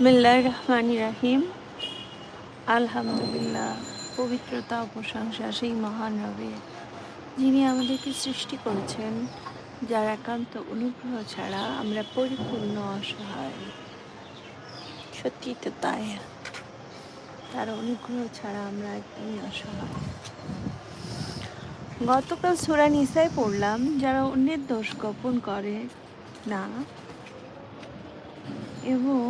বিসমিল্লাহ রাহিম আলহামদুলিল্লাহ, পবিত্রতা ও প্রশংসা সেই মহান রবে, যিনি আমাদেরকে সৃষ্টি করেছেন, যার একান্ত অনুগ্রহ ছাড়া আমরা পরিপূর্ণ অসহায়। সত্যি তো তাই, তার অনুগ্রহ ছাড়া আমরা একদমই অসহায়। গতকাল সুরা নিসায় পড়লাম, যারা অন্যের দোষ গোপন করে না, এবং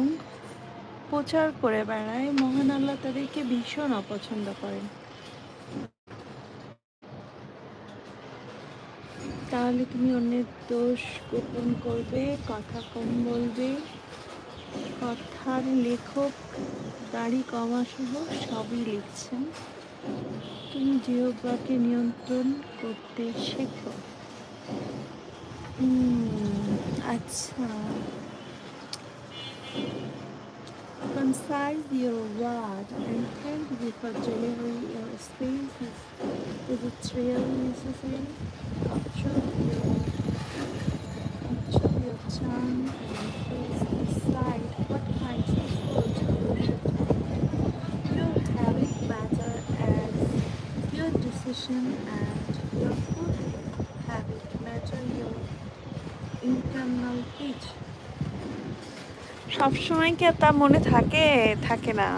প্রচার করে বেড়ায়, মহান আল্লাহ তাদেরকে ভীষণ অপছন্দ করেন। তাহলে তুমি অন্যের দোষ গোপন করবে, কথা কম বলবে। কথার লেখক দাড়ি কমা সহ সবই লিখছেন। তুমি জিহ্বাকে নিয়ন্ত্রণ করতে শেখো। আচ্ছা। Concise your word and thank you for delivering your spaces Is it really necessary. Your, your tongue and what of food as your decision and your food habit matter your internal pitch. সবসময় কি আর তা মনে থাকে? থাকে না।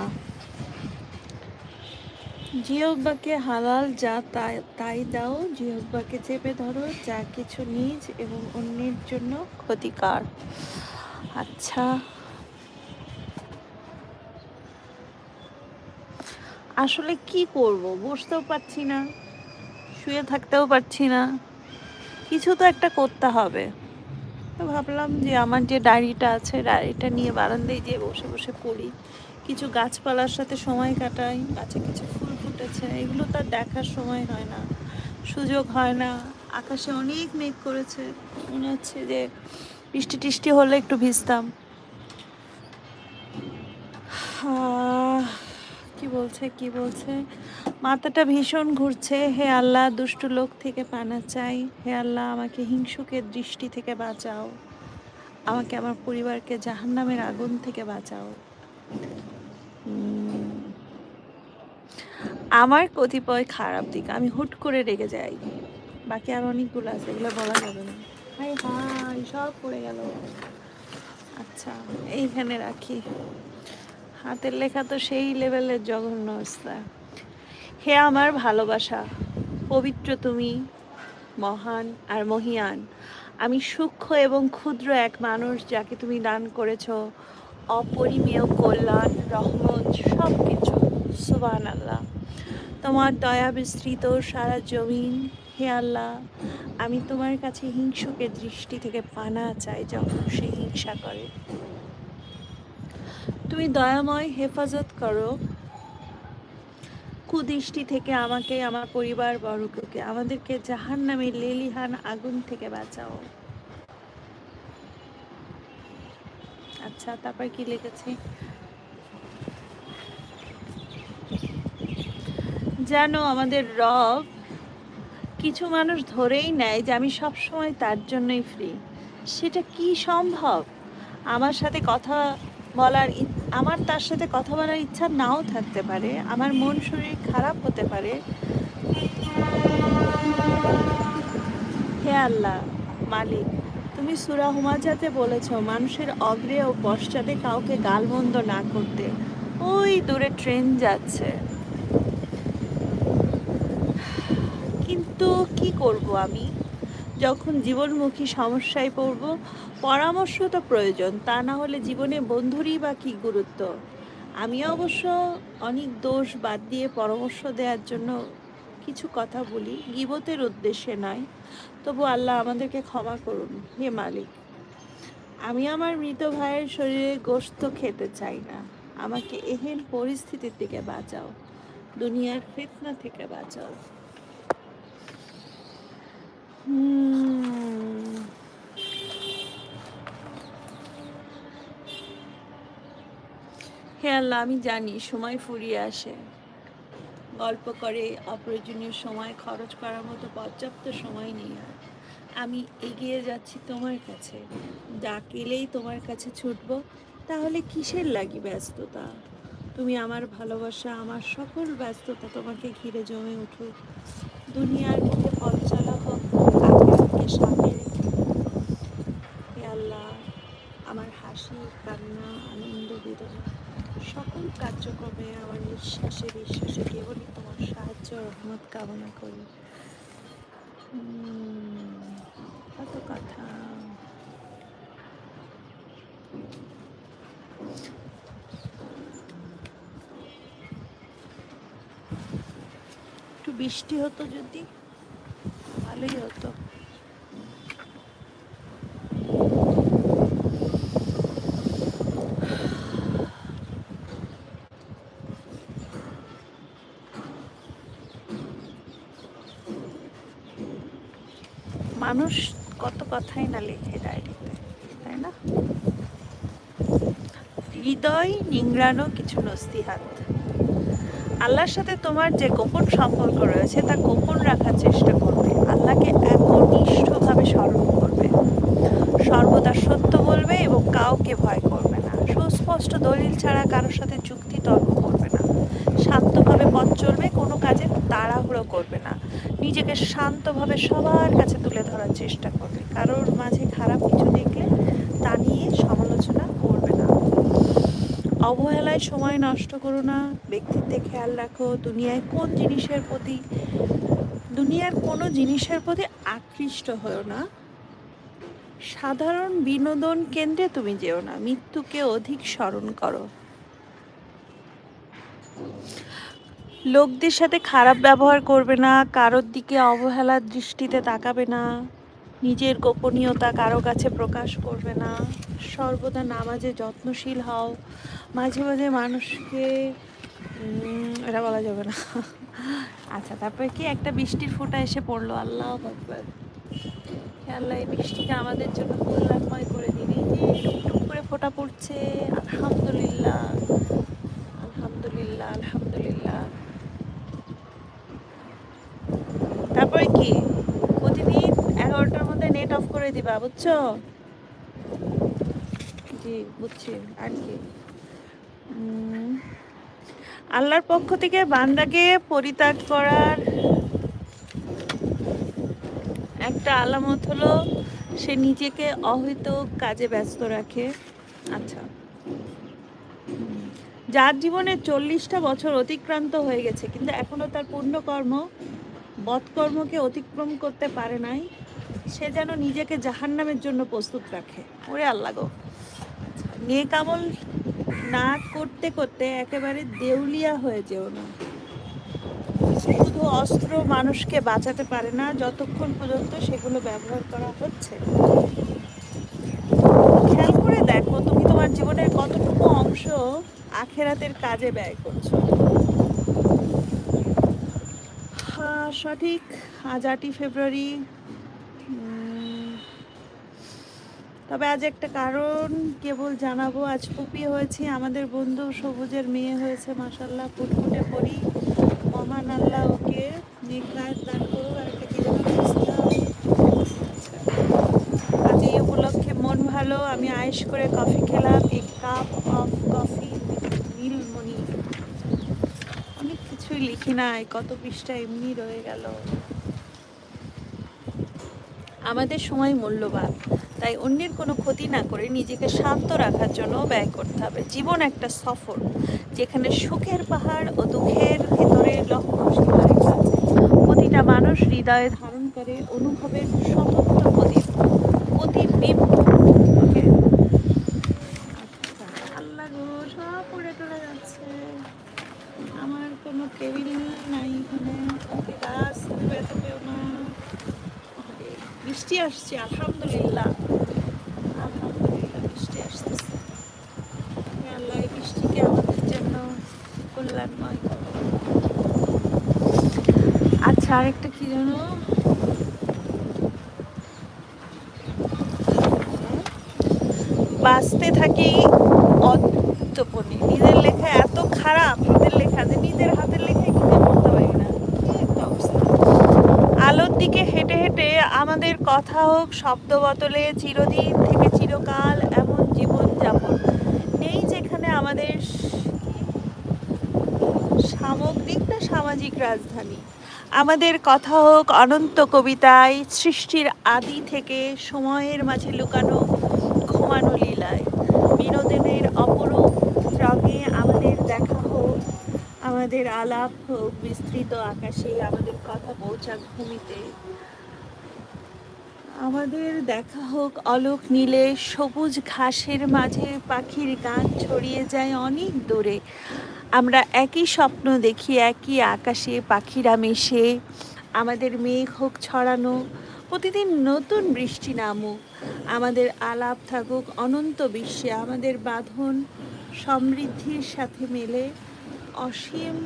জিহ্বাকে হালাল যা তাই দাও। জিহ্বাকে চেপে ধরো, যা কিছু নিজ এবং অন্যের জন্য ক্ষতিকার। আচ্ছা। আসলে কি করব? বসতেও পারছি না, শুয়ে থাকতেও পারছি না। কিছু তো একটা করতে হবে। তো ভাবলাম যে আমার যে ডায়েরিটা আছে, ডায়েরিটা নিয়ে বারান্দায় গিয়ে বসে বসে পড়ি। কিছু গাছপালার সাথে সময় কাটাই, গাছে কিছু ফুল ফুটেছে, এগুলো তার দেখার সময় হয় না, সুযোগ হয় না। আকাশে অনেক মেঘ করেছে, মনে হচ্ছে যে বৃষ্টি টিষ্টি হলে একটু ভিজতাম। কি বলছে কি বলছে? মাথাটা ভীষণ ঘুরছে। হে আল্লাহ, দুষ্টু লোক থেকে পানা চাই। হে আল্লাহ, আমাকে হিংসুকের দৃষ্টি থেকে বাঁচাও। আমাকে আমার পরিবারকে জাহান্নামের আগুন থেকে বাঁচাও। আমার কতিপয় খারাপ দিক আমি হুট করে রেগে যাই। বাকি আর অনেকগুলো আছে, এগুলো বলা যাবে না। হাই হাই, সব পড়ে গেল। আচ্ছা এইখানে রাখি। হাতের লেখা তো সেই লেভেলের জঘন্য অবস্থা। হে আমার ভালোবাসা, পবিত্র তুমি, মহান আর মহিয়ান। আমি সূক্ষ্ম এবং ক্ষুদ্র এক মানুষ যাকে তুমি দান করেছ। অপরিমেয় কল্যাণ, রহমত সব কিছু সুবান আল্লাহ তোমার দয়া বিস্তৃত সারা জমিন। হে আল্লাহ, আমি তোমার কাছে হিংসুকের দৃষ্টি থেকে পানা চাই যখন সে হিংসা করে। তুমি দয়াময় হেফাজত করো। কুদৃষ্টি থেকে আমাকে, আমার পরিবার বর্গকে, আমাদেরকে জাহান নামে লেলিহান আগুন থেকে বাঁচাও। আচ্ছা তারপর কি লিখেছি? জানো, আমাদের রব কিছু মানুষ ধরেই নেয় যে আমি সব সময় তার জন্যই ফ্রি সেটা কি সম্ভব? আমার সাথে কথা বলার ই- আমার তার সাথে কথা বলার ইচ্ছা নাও থাকতে পারে, আমার মন শরীর খারাপ হতে পারে। হে আল্লাহ, মালিক, তুমি সুরা হুমাজাতে বলেছ, মানুষের অগ্রে ও পশ্চাতে কাউকে গালমন্দ না করতে। ওই দূরে ট্রেন যাচ্ছে। কিন্তু কি করব আমি? যখন জীবনমুখী সমস্যায় পড়ব, পরামর্শ তো প্রয়োজন, তা না হলে জীবনে বন্ধুরই বা কী গুরুত্ব? আমি অবশ্য অনেক দোষ বাদ দিয়ে পরামর্শ দেওয়ার জন্য কিছু কথা বলি, গিবতের উদ্দেশ্যে নয়। তবু আল্লাহ আমাদেরকে ক্ষমা করুন, হে মালিক। আমি আমার মৃত ভাইয়ের শরীরে গোশত খেতে চাই না। আমাকে এহেন পরিস্থিতির থেকে বাঁচাও, দুনিয়ার ফিতনা থেকে বাঁচাও। হে আল্লাহ, আমি জানি সময় ফুরিয়ে আসে। গল্প করে অপ্রয়োজনীয় সময় খরচ করার মতো পর্যাপ্ত সময় নেই আর। আমি এগিয়ে যাচ্ছি তোমার কাছে। ডাকিলেই তোমার কাছে ছুটব। তাহলে কিসের লাগি ব্যস্ততা? তুমি আমার ভালোবাসা, আমার সকল ব্যস্ততা তোমাকে ঘিরে জমে উঠুক। দুনিয়ার মুখে পথ চলা হোক আখেরাতকে সামনে রেখে হে আল্লাহ, আমার হাসি, কান্না, আনন্দ, বেদনা, সকল কার্যক্রমে আমার নিঃশ্বাসে বিশ্বাসে কেবলই তোমার সাহায্য রহমত কামনা করি। কত কথা। একটু বৃষ্টি হতো যদি, ভালোই হতো। মানুষ কত কথাই না লেখে ডায়েরিতে, তাই না? হৃদয় নিংড়ানো কিছু নস্তিহাত আল্লাহর সাথে তোমার যে গোপন সম্পর্ক রয়েছে, তা গোপন রাখার চেষ্টা করবে। আল্লাহকে একনিষ্ঠভাবে স্মরণ করবে। সর্বদা সত্য বলবে এবং কাউকে ভয় করবে না। সুস্পষ্ট দলিল ছাড়া কারোর সাথে যুক্তি তর্ক করবে না শান্তভাবে পথ চলবে, কোনো কাজে তাড়াহুড়ো করবে না। নিজেকে শান্তভাবে সবার কাছে তুলে ধরার চেষ্টা করবে। কারোর মাঝে খারাপ কিছু দেখলে তা নিয়ে সমালোচনা করবে না। অবহেলায় সময় নষ্ট করো না। ব্যক্তিত্বে খেয়াল রাখো, দুনিয়ায় কোন জিনিসের প্রতি, দুনিয়ার কোনো জিনিসের প্রতি আকৃষ্ট হও না। সাধারণ বিনোদন কেন্দ্রে তুমি যেও না। মৃত্যুকে অধিক স্মরণ করো। লোকদের সাথে খারাপ ব্যবহার করবে না, কারোর দিকে অবহেলার দৃষ্টিতে তাকাবে না, নিজের গোপনীয়তা কারও কাছে প্রকাশ করবে না। সর্বদা নামাজে যত্নশীল হও। মাঝে মাঝে মানুষকে এটা বলা যাবে না। আচ্ছা তারপরে কি একটা বৃষ্টির ফোঁটা এসে পড়ল? আল্লাহ আকবার। আল্লাহ, এই বৃষ্টিকে আমাদের জন্য কল্যাণময় করে দিন। যে টুকটুক করে ফোঁটা পড়ছে, আলহামদুলিল্লাহ আলহামদুলিল্লাহ আলহামদুলিল্লাহ। তারপরে কি? প্রতিদিন এগারোটার মধ্যে নেট অফ করে দিবা, বুঝছ? জি, বুঝছি আর কি আল্লাহর পক্ষ থেকে বান্দাকে পরিত্যাগ করার একটা আলামত হলো, সে নিজেকে অহৈত কাজে ব্যস্ত রাখে। আচ্ছা। যার জীবনে চল্লিশটা বছর অতিক্রান্ত হয়ে গেছে, কিন্তু এখনও তার পুণ্যকর্ম বৎকর্মকে অতিক্রম করতে পারে নাই, সে যেন নিজেকে জাহান্নামের জন্য প্রস্তুত রাখে। ওরে আল্লাহ গো। নেক আমল না করতে করতে একেবারে দেউলিয়া হয়ে যেও না। শুধু অস্ত্র মানুষকে বাঁচাতে পারে না, যতক্ষণ পর্যন্ত সেগুলো ব্যবহার করা হচ্ছে। খেয়াল করে দেখো, তুমি তোমার জীবনের কতটুকু অংশ আখেরাতের কাজে ব্যয় করছ হ্যাঁ সঠিক আজ আটই ফেব্রুয়ারি তবে আজ একটা কারণ কেবল জানাব, আজ পুপি হয়েছি আমাদের বন্ধু, সবুজের মেয়ে হয়েছে মাসাল্লাহ ফুটফুটে পড়ি মহান আল্লাহ ওকে নিকায় দান করুক, আর একটা। আজ এই উপলক্ষে মন ভালো, আমি আয়েস করে কফি খেলাম, এক কাপ অফ কফি নীলমণি অনেক কিছুই লিখি নাই, কত পৃষ্ঠা এমনি রয়ে গেল। আমাদের সময় মূল্যবান, তাই অন্যের কোনো ক্ষতি না করে নিজেকে শান্ত রাখার জন্য ব্যয় করতে হবে। জীবন একটা সফর, যেখানে সুখের পাহাড় ও দুঃখের ভেতরে লক্ষ শিকারের প্রতিটা মানুষ হৃদয়ে ধারণ করে অনুভবের স্বতন্ত্র প্রদীপ প্রতিবিম্ব ওকে আচ্ছা আল্লাহ গো সব পড়ে টরে যাচ্ছে কোনো টেবিল নাই এখানে। বৃষ্টি আসছে, আলহামদুলিল্লাহ। আলহামদুলিল্লাহ, বৃষ্টি আসতেছে। আল্লাহ বৃষ্টিকে আমাদের জন্য কল্যাণময় আচ্ছা আরেকটা কি জানো? বাঁচতে থাকি অত্যপনি। নিজের লেখা এত খারাপ, নিজের লেখা যে নিজের দিকে হেঁটে হেঁটে আমাদের কথা হোক, শব্দ বদলে চিরদিন থেকে চিরকাল এমন জীবন যাপন নেই যেখানে আমাদের সামগ্রিক না সামাজিক রাজধানী। আমাদের কথা হোক, অনন্ত কবিতায় সৃষ্টির আদি থেকে সময়ের মাঝে লুকানো ঘুমানো লীলায়। বিনোদনের অপরূপ রঙে আমাদের দেখা হোক, আমাদের আলাপ হোক, বিস্তৃত আকাশে আমাদের কথা পৌঁছাক ভূমিতে। আমাদের দেখা হোক অলোক নীলে সবুজ ঘাসের মাঝে পাখির গান ছড়িয়ে যায় অনেক দূরে। আমরা একই স্বপ্ন দেখি, একই আকাশে পাখিরা মেশে। আমাদের মেঘ হোক ছড়ানো, প্রতিদিন নতুন বৃষ্টি নামুক। আমাদের আলাপ থাকুক অনন্ত বিশ্বে, আমাদের বাঁধন সমৃদ্ধির সাথে মেলে। অসীম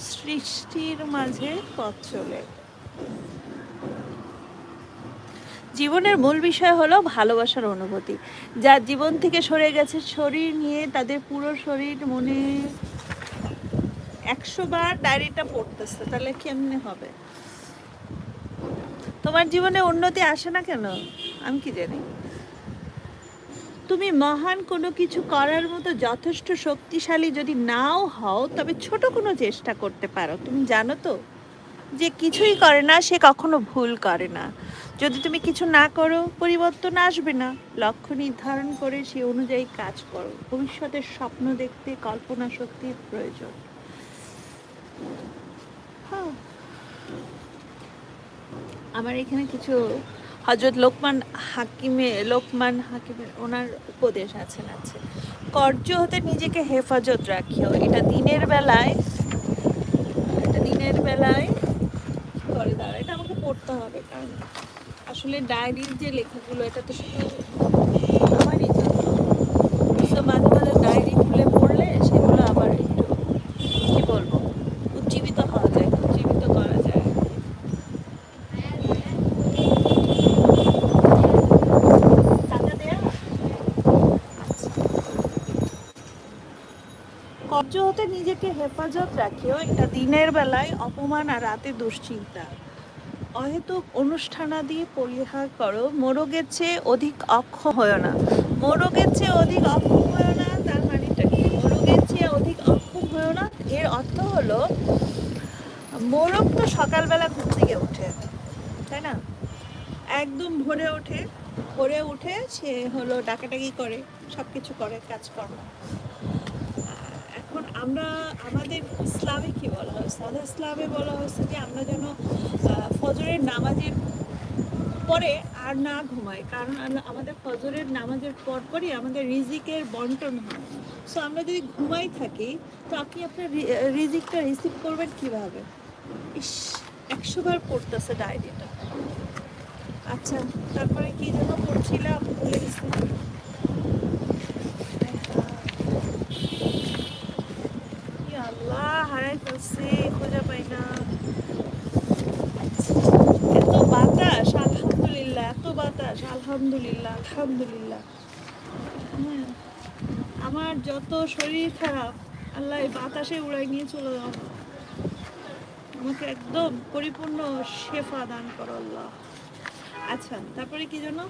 সৃষ্টির মাঝে পথ চলে। জীবনের মূল বিষয় হলো ভালোবাসার অনুভূতি। যা জীবন থেকে সরে গেছে, শরীর নিয়ে তাদের পুরো শরীর মনে একশো বার ডায়েরিটা পড়তেছে, তাহলে কেমনে হবে? তোমার জীবনে উন্নতি আসে না কেন? আমি কি জানি। তুমি মহান কোনো কিছু করার মতো যথেষ্ট শক্তিশালী যদি নাও হও, তবে ছোট কোনো চেষ্টা করতে পারো। তুমি জানো তো যে কিছুই করে না, সে কখনো ভুল করে না। যদি তুমি কিছু না করো, পরিবর্তন আসবে না। লক্ষ্য নির্ধারণ করে সে অনুযায়ী কাজ করো। ভবিষ্যতের স্বপ্ন দেখতে কল্পনা শক্তির প্রয়োজন। হ্যাঁ। আমার এখানে কিছু হজরত লোকমান হাকিমে, লোকমান হাকিমের ওনার উপদেশ আছেন আছে। কর্য হতে নিজেকে হেফাজত রাখিও। এটা দিনের বেলায়, এটা দিনের বেলায় করে? দাঁড়া এটা আমাকে পড়তে হবে কারণ আসলে ডায়েরির যে লেখাগুলো, এটা তো শুধু আমারই জন্য তো মাঝে মাঝে ডায়েরি খুলে পড়লে সেগুলো আবার একটু কি বলব উজ্জীবিত হওয়া যায় উজ্জীবিত করা যায় টাকা দেয়া আচ্ছা কর্য নিজেকে হেফাজত রাখিও এটা দিনের বেলায় অপমান আর রাতে দুশ্চিন্তা। অহেতুক অনুষ্ঠানাদি পরিহার করো মোরগের চেয়ে অধিক অক্ষ হয় না মোরগের চেয়ে অধিক অক্ষ হয় না তার মানেটা কি মোরগের চেয়ে অধিক অক্ষম হয় না এর অর্থ হলো মোরগ তো সকালবেলা ঘুম থেকে ওঠে তাই না? একদম ভোরে ওঠে ভোরে উঠে, সে হলো ডাকাডাকি করে সব কিছু করে কাজকর্ম আমরা, আমাদের ইসলামে কি বলা হয়েছে আমাদের ইসলামে বলা হয়েছে যে আমরা যেন ফজরের নামাজের পরে আর না ঘুমাই। কারণ আমাদের ফজরের নামাজের পর পরই আমাদের রিজিকের বন্টন হয়। সো আমরা যদি ঘুমাই থাকি, তো আপনি আপনার রিজিকটা রিসিভ করবেন কীভাবে? ইস একশো বার পড়তেছে ডায়েরিটা আচ্ছা তারপরে কি যেন পড়ছিলাম, ভুলে গেছি। আল্লাহ হারাই খুঁজে এত বাতাস এত বাতাস, আলহামদুলিল্লাহ আলহামদুলিল্লাহ। হ্যাঁ আমার যত শরীর খারাপ, আল্লাহ বাতাসে উড়াই নিয়ে চলে যাও। আমাকে একদম পরিপূর্ণ শেফা দান করো আল্লাহ। আচ্ছা তারপরে কি জন্য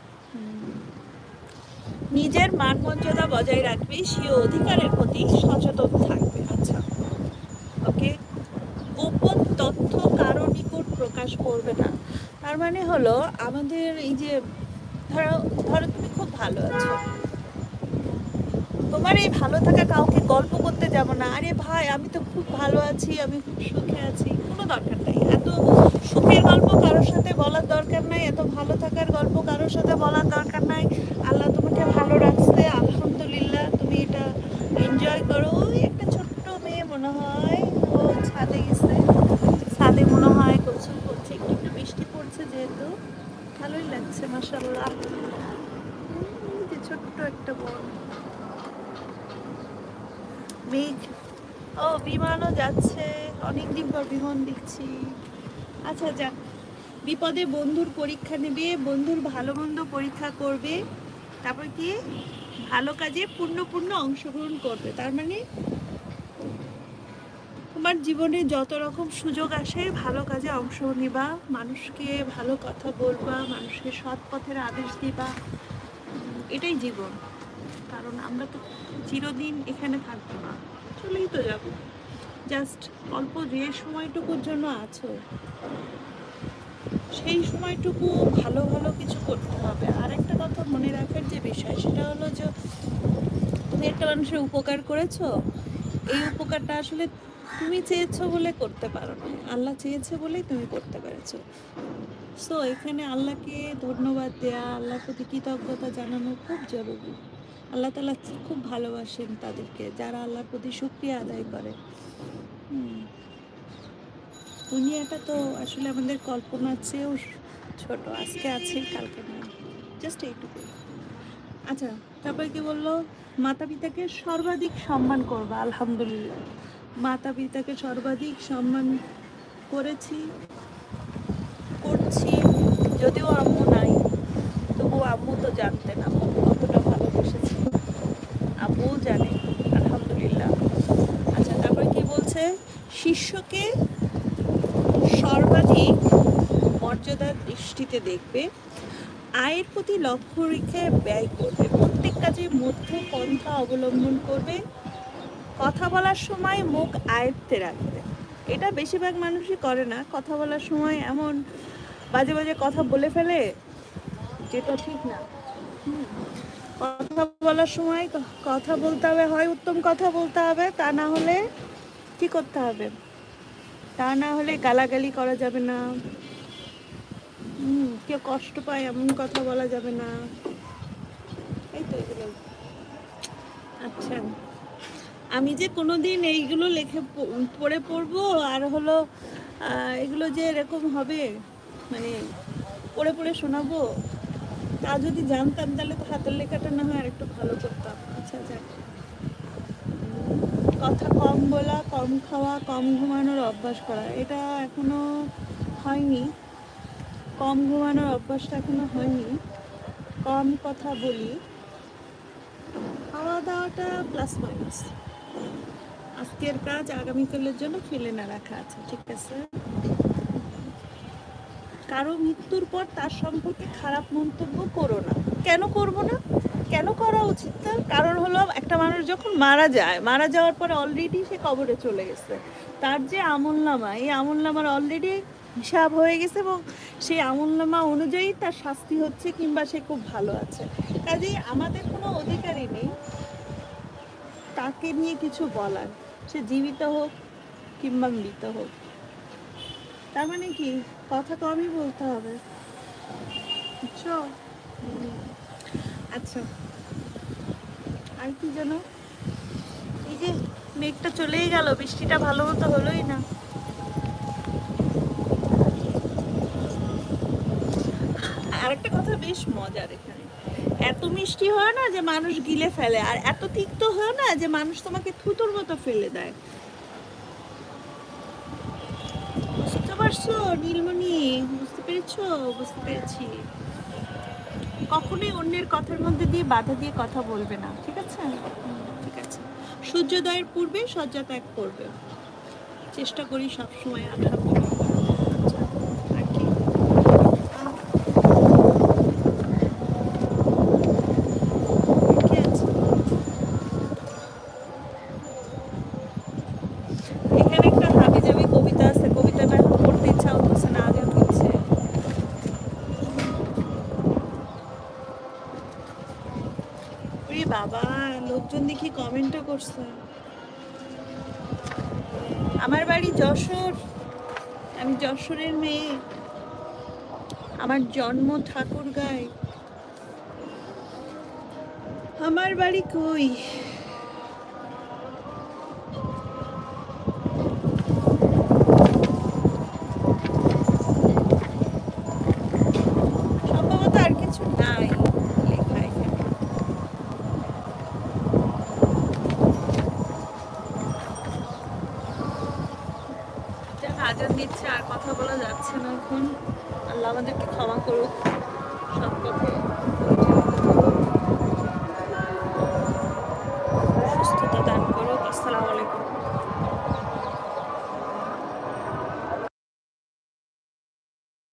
নিজের মান মর্যাদা বজায় রাখবে, স্বীয় অধিকারের প্রতি সচেতন থাকবে আচ্ছা ওকে গোপন তথ্য কারও নিকট প্রকাশ করবে না। তার মানে হলো আমাদের এই যে, ধরো ধরো তুমি খুব ভালো আছো। তোমার এই ভালো থাকা কাউকে গল্প করতে যাব না। আরে ভাই, আমি তো খুব ভালো আছি, আমি খুব সুখে আছি। কোনো দরকার নাই। এত সুখের গল্প কারোর সাথে বলার দরকার নাই, এত ভালো থাকার গল্প কারোর সাথে বলার দরকার নাই। আল্লাহ তোমাকে ভালো রাখছে, আলহামদুলিল্লাহ, তুমি এটা এনজয় করো। ওই একটা ছোট্ট মেয়ে মনে হয় হচ্ছে যেহেতু ভালোই লাগছে মাসাল্লাহ যে ছোট্ট একটা বন। মেঘ। ও, বিমানও যাচ্ছে। অনেকদিন পর বিমান দেখছি। আচ্ছা যাক। বিপদে বন্ধুর পরীক্ষা নেবে, বন্ধুর ভালো মন্দ পরীক্ষা করবে, তারপর কি? ভালো কাজে পূর্ণ পূর্ণ অংশগ্রহণ করবে। তার মানে তোমার জীবনে যত রকম সুযোগ আসে, ভালো কাজে অংশ নিবা, মানুষকে ভালো কথা বলবা, মানুষকে সৎ পথের আদেশ দিবা। এটাই জীবন। কারণ আমরা তো চিরদিন এখানে থাকব না। চলেই তো যাব। জাস্ট অল্প যে সময়টুকুর জন্য আছো, সেই সময়টুকু ভালো ভালো কিছু করতে হবে। আর একটা কথা মনে রাখার যে বিষয়, সেটা হলো যে, তুমি একটা মানুষের উপকার করেছ। এই উপকারটা আসলে তুমি চেয়েছো বলে করতে পারো না। আল্লাহ চেয়েছে বলেই তুমি করতে পেরেছ। সো এখানে আল্লাহকে ধন্যবাদ দেয়া, আল্লাহর প্রতি কৃতজ্ঞতা জানানো খুব জরুরি। আল্লাহ তালা খুব ভালোবাসেন তাদেরকে, যারা আল্লাহর প্রতি শুক্রিয়া আদায় করে। দুনিয়াটা তো আসলে আমাদের কল্পনার চেয়েও ছোট, আজকে আছে, কালকে নেই। জাস্ট এইটুকু আচ্ছা তারপরে কি বলল? মাতা পিতাকে সর্বাধিক সম্মান করবা, আলহামদুলিল্লাহ। মাতা পিতাকে সর্বাধিক সম্মান করেছি, করছি, যদিও আম্মু নাই। তবু আম্মু তো জানতেন, আম্মু কতটা ভালোবেসেছে। আব্বুও জানে, আলহামদুলিল্লাহ। আচ্ছা তারপরে কি বলছে? শিষ্যকে সর্বাধিক মর্যাদার দৃষ্টিতে দেখবে, আয়ের প্রতি লক্ষ্য রেখে ব্যয় করবে। প্রত্যেক কাজে মধ্য পন্থা অবলম্বন করবে কথা বলার সময় মুখ আয়ত্তে রাখবে এটা বেশিরভাগ মানুষই করে না। কথা বলার সময় এমন বাজে বাজে কথা বলে ফেলে যেটা ঠিক না। কথা বলার সময় কথা বলতে হবে, হয় উত্তম কথা বলতে হবে, তা না হলে কি করতে হবে? তা না হলে গালাগালি করা যাবে না। কেউ কষ্ট পায় এমন কথা বলা যাবে না। এই তো আচ্ছা। আমি যে কোনোদিন এইগুলো লেখে পড়ে পড়ব আর হলো এগুলো যে এরকম হবে মানে পড়ে পড়ে শোনাবো, তা যদি জানতাম তাহলে তো হাতের লেখাটা না হয় আর একটু ভালো করতাম। আচ্ছা যাক। কথা কম বলা, কম খাওয়া, কম ঘুমানোর অভ্যাস করা, এটা এখনও হয়নি। কম ঘুমানোর অভ্যাসটা এখনও হয়নি। কম কথা বলি। খাওয়া দাওয়াটা প্লাস মাইনাস আজকের কাজ আগামীকালের জন্য ফেলে না রাখা আছে, ঠিক আছে? কারও মৃত্যুর পর তার সম্পর্কে খারাপ মন্তব্য করো না। কেন করব না? কেন করা উচিত না? কারণ হলো একটা মানুষ যখন মারা যায়, মারা যাওয়ার পরে অলরেডি সে কবরে চলে গেছে। তার যে আমল নামা এই আমল নামার অলরেডি হিসাব হয়ে গেছে এবং সেই আমল নামা অনুযায়ী তার শাস্তি হচ্ছে কিংবা সে খুব ভালো আছে। কাজেই আমাদের কোনো অধিকারই নেই তাকে নিয়ে কিছু বলার। সে জীবিত হোক কিংবা মৃত হোক। তার মানে কি? কথা কমই বলতে হবে। আচ্ছা। আর কি যেন? এই যে মেঘটা চলেই গেল, বৃষ্টিটা ভালো মতো হলোই না। আরেকটা কথা বেশ মজার এখানে। এত মিষ্টি হয় না যে মানুষ গিলে ফেলে, আর এত তিক্ত হয় না যে মানুষ তোমাকে থুতুর মতো ফেলে দেয়? বুঝতে পারছ, নীলমণি? বুঝতে পেরেছ? বুঝতে পেরেছি। কখনোই অন্যের কথার মধ্যে দিয়ে বাধা দিয়ে কথা বলবে না, ঠিক আছে? ঠিক আছে। সূর্যোদয়ের পূর্বে শয্যা ত্যাগ করবে। চেষ্টা করি সবসময় আলহামদুলিল্লাহ আচ্ছা, আর কি? আর কি আছে? এখানে একটা হাবিজাবি কবিতা আছে কবিতাটা এখন পড়তে ইচ্ছা হচ্ছে না আগে হচ্ছে ওরে বাবা লোকজন দেখি কমেন্টও আমার বাড়ি যশোর। আমি যশোরের মেয়ে। আমার জন্ম ঠাকুর গায়ে আমার বাড়ি কই? বলা যাচ্ছে আল্লাহ আমাদেরকে ক্ষমা করুক।